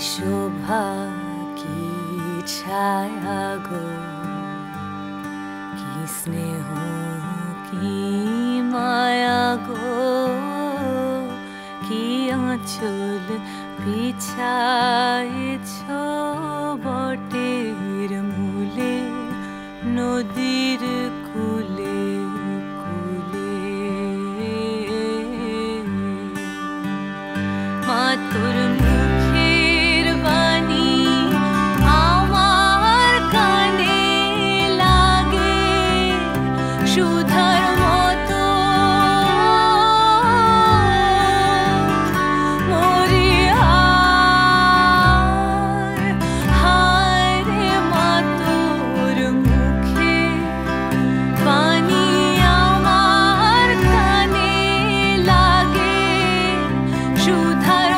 শোভা কি ছায়া গো? কি স্নেহ, কি মায়া গো? কি আঁচল বিছাইছ বটের মূলে? নদীর কুলে কুলে। মা 如他。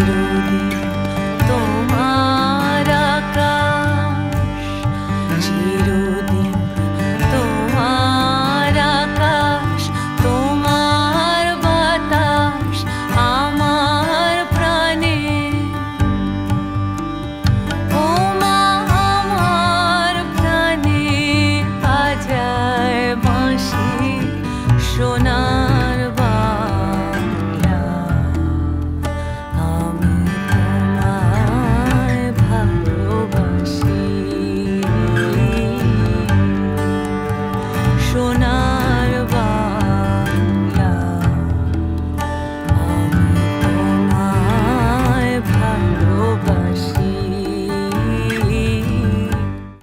melody.